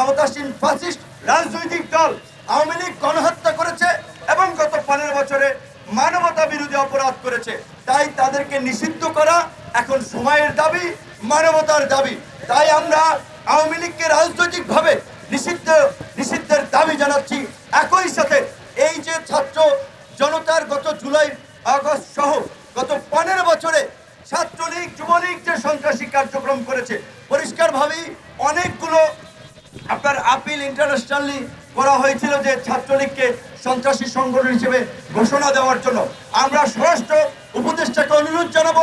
ক্ষমতাসীন ফাসিস্ট রাজনৈতিক দল আওয়ামী লীগ গণহত্যা করেছে এবং গত পনেরো বছরে মানবতা বিরোধী অপরাধ করেছে। তাই তাদেরকে নিষিদ্ধ করা এখন সময়ের দাবি, মানবতার দাবি। তাই আমরা আওয়ামী লীগকে রাজনৈতিকভাবে নিষিদ্ধ, নিষিদ্ধের দাবি জানাচ্ছি। একই সাথে এই যে ছাত্র জনতার গত জুলাই, আগস্ট সহ গত পনেরো বছরে ছাত্রলীগ, যুবলীগ যে সন্ত্রাসী কার্যক্রম করেছে, পরিষ্কারভাবেই অনেকগুলো আপনার আপিল ইন্টারন্যাশনালি করা হয়েছিল যে ছাত্রলীগকে সন্ত্রাসী সংগঠন হিসেবে ঘোষণা দেওয়ার জন্য। আমরা স্বরাষ্ট্র উপদেষ্টাকে অনুরোধ জানাব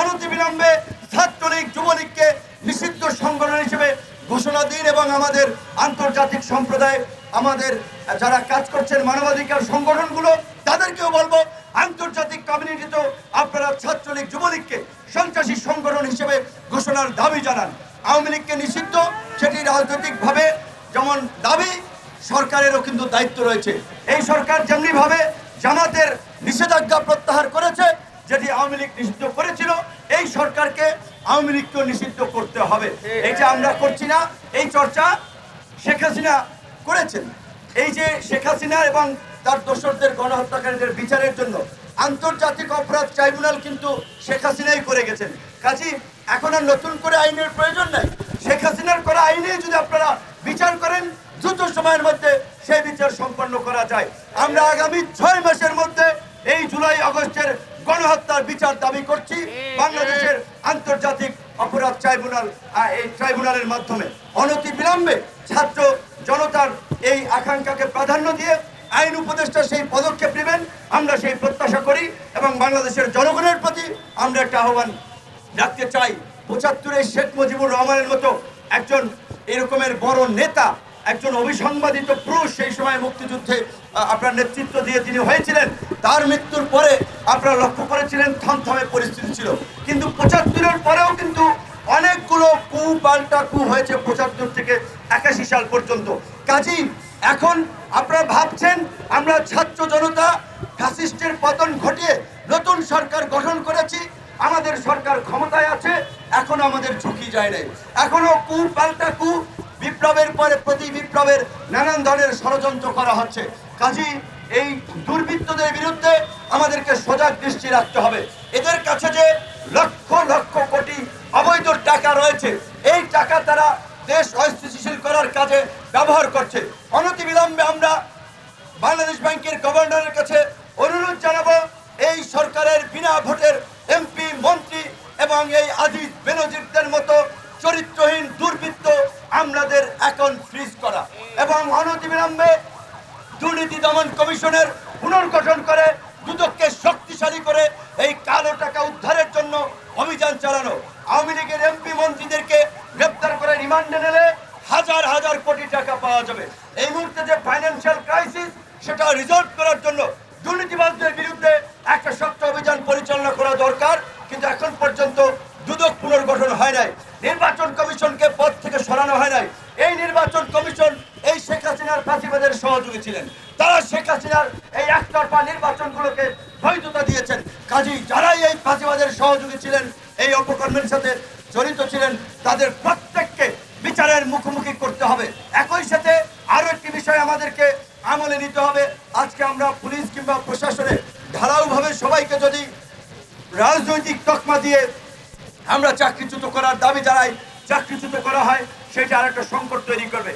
অনতিবিলম্বে ছাত্রলীগ, যুবলীগকে নিষিদ্ধ সংগঠন হিসেবে ঘোষণা দিন এবং আমাদের আন্তর্জাতিক সম্প্রদায়, আমাদের যারা কাজ করছেন মানবাধিকার সংগঠনগুলো, তাদেরকেও বলব, আন্তর্জাতিক কমিউনিটিতেও আপনারা ছাত্রলীগ, যুবলীগকে সন্ত্রাসী সংগঠন হিসেবে ঘোষণার দাবি জানান। আওয়ামী লীগকে নিষিদ্ধ সেটি রাজনৈতিকভাবে যেমন দাবি, সরকারেরও কিন্তু দায়িত্ব রয়েছে। এই সরকার যেমনিভাবে জামাতের নিষেধাজ্ঞা প্রত্যাহার করেছে, যেটি আওয়ামী লীগ নিষিদ্ধ করেছিল, এই সরকারকে আওয়ামী লীগকেও নিষিদ্ধ করতে হবে। এটা আমরা করছি না, এই চর্চা শেখ হাসিনা করেছেন। এই যে শেখ হাসিনা এবং তার দোসরদের গণহত্যাকারীদের বিচারের জন্য আন্তর্জাতিক অপরাধ ট্রাইব্যুনাল কিন্তু শেখ হাসিনাই করে গেছেন। কাজী, এখন আর নতুন করে আইনের প্রয়োজন নাই। শেখ হাসিনার করা আইনে যদি আপনারা বিচার করেন, দ্রুত সময়ের মধ্যে সেই বিচার সম্পন্ন করা যায়। আমরা আগামী ছয় মাসের মধ্যে এই জুলাই আগস্টের গণহত্যার বিচার দাবি করছি বাংলাদেশের আন্তর্জাতিক অপরাধ ট্রাইব্যুনাল এই ট্রাইব্যুনালের মাধ্যমে। অনতি বিলম্বে ছাত্র জনতার এই আকাঙ্ক্ষাকে প্রাধান্য দিয়ে আইন উপদেষ্টা সেই পদক্ষেপ নেবেন, আমরা সেই প্রত্যাশা করি এবং বাংলাদেশের জনগণের প্রতি আমরা একটা আহ্বান রাখতে চাই। পঁচাত্তরে শেখ মুজিবুর রহমানের মতো একজন এরকমের বড় নেতা, একজন অভিসংবাদিত পুরুষ সেই সময় মুক্তিযুদ্ধে আপনার নেতৃত্ব দিয়ে তিনি হয়েছিলেন। তার মৃত্যুর পরে আপনারা লক্ষ্য করেছিলেন, থমথমে পরিস্থিতি ছিল। কিন্তু পঁচাত্তরের পরেও কিন্তু অনেকগুলো কু পাল্টা কু হয়েছে পঁচাত্তর থেকে একাশি সাল পর্যন্ত। কাজেই এখন আপনারা ভাবছেন, আমরা ছাত্র জনতা ফ্যাসিস্টের পতন ঘটিয়ে নতুন সরকার গঠন করেছি আমাদের সরকার ক্ষমতায় আছে, এখনও আমাদের ঝুঁকি যায় নাই। এখনও কু পাল্টা কু বিপ্লবের পরে প্রতি বিপ্লবের নানান ধরনের ষড়যন্ত্র করা হচ্ছে। কাজী, এই দুর্বৃত্তদের বিরুদ্ধে আমাদেরকে সজাগ দৃষ্টি রাখতে হবে। এদের কাছে যে লক্ষ লক্ষ কোটি অবৈধ টাকা রয়েছে, এই টাকা তারা দেশ অস্থিতিশীল করার কাজে ব্যবহার করছে। অনতিবিলম্বে আমরা বাংলাদেশ ব্যাংকের গভর্নরের কাছে অনুরোধ জানাব, এই সরকারের বিনা ভোটের এবং এই আজিজ বেনজিরদের মতো চরিত্রহীন, দুর্বৃত্ত আমাদের এখন ফ্রিজ করা এবং অনতিবিলম্বে দুর্নীতি দমন কমিশনের পুনর্গঠন করে দুদককে শক্তিশালী করে এই কালো টাকা উদ্ধারের জন্য অভিযান চালানো। আওয়ামী লীগের এমপি মন্ত্রীদেরকে গ্রেপ্তার করে রিমান্ডে নিলে হাজার হাজার কোটি টাকা পাওয়া যাবে। এই মুহূর্তে যে ফাইন্যান্সিয়াল ক্রাইসিস সেটা রিজলভ করার জন্য দুর্নীতিবাজদের বিরুদ্ধে একটা শক্ত অভিযান পরিচালনা করা দরকার। কিন্তু এখন পর্যন্ত দুদক পুনর্গঠন হয় নাই। নির্বাচন কমিশনকে পদ থেকে সরানো হয় নাই। এই নির্বাচন কমিশন এই শেখ হাসিনার ফাঁসিবাদের সহযোগী ছিলেন। তারা শেখ হাসিনার এই একতরফা নির্বাচনগুলোকে বৈধতা দিয়েছেন। কাজী যারাই এই ফাঁসিবাদের সহযোগী ছিলেন, এই অপকর্মের সাথে জড়িত ছিলেন, তাদের প্রত্যেককে বিচারের মুখোমুখি করতে হবে। একই সাথে আরও একটি বিষয় আমাদেরকে আমলে নিতে হবে। আজকে আমরা পুলিশ কিংবা প্রশাসনে ঢালাওভাবে সবাইকে যদি রাজনৈতিক তকমা দিয়ে আমরা চাকরিচ্যুত করার দাবি জানাই, চাকরিচ্যুত করা হয়, সেটা আর একটা সংকট তৈরি করবে।